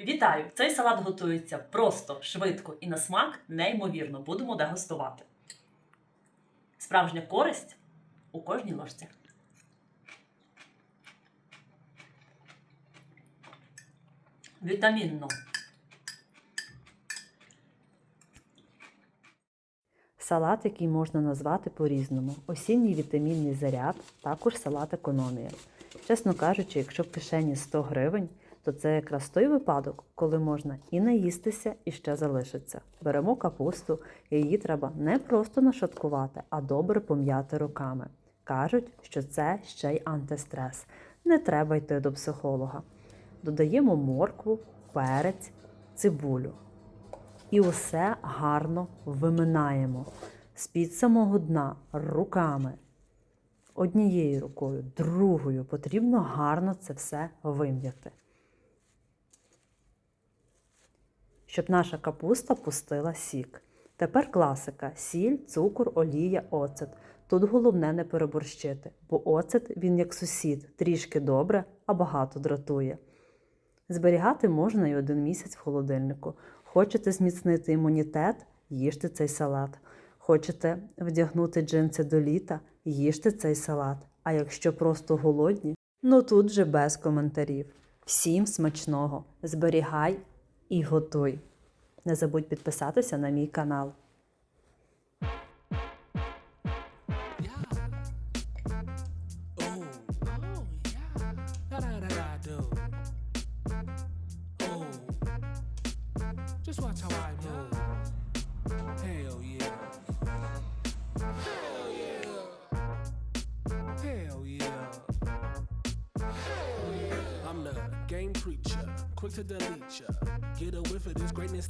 Вітаю! Цей салат готується просто, швидко і на смак неймовірно. Будемо дегустувати. Справжня користь у кожній ложці. Вітамінно. Салат, який можна назвати по-різному. Осінній вітамінний заряд, також салат економія. Чесно кажучи, якщо в кишені 100 гривень, то це якраз той випадок, коли можна і наїстися, і ще залишиться. Беремо капусту, її треба не просто нашаткувати, а добре пом'яти руками. Кажуть, що це ще й антистрес. Не треба йти до психолога. Додаємо моркву, перець, цибулю. І усе гарно виминаємо з-під самого дна руками. Однією рукою, другою потрібно гарно це все вим'яти. Щоб наша капуста пустила сік. Тепер класика: сіль, цукор, олія, оцет. Тут головне не переборщити, бо оцет він як сусід, трішки добре, а багато дратує. Зберігати можна і один місяць в холодильнику. Хочете зміцнити імунітет, їжте цей салат. Хочете вдягнути джинси до літа, їжте цей салат. А якщо просто голодні, ну тут же без коментарів. Всім смачного! Зберігай і готуй. Не забудь підписатися на мій канал. Oh, oh. Oh, move. Hell yeah. Hell yeah. Hell yeah. I'm the game preacher, quick to delete ya. Get a whiff of this greatness that.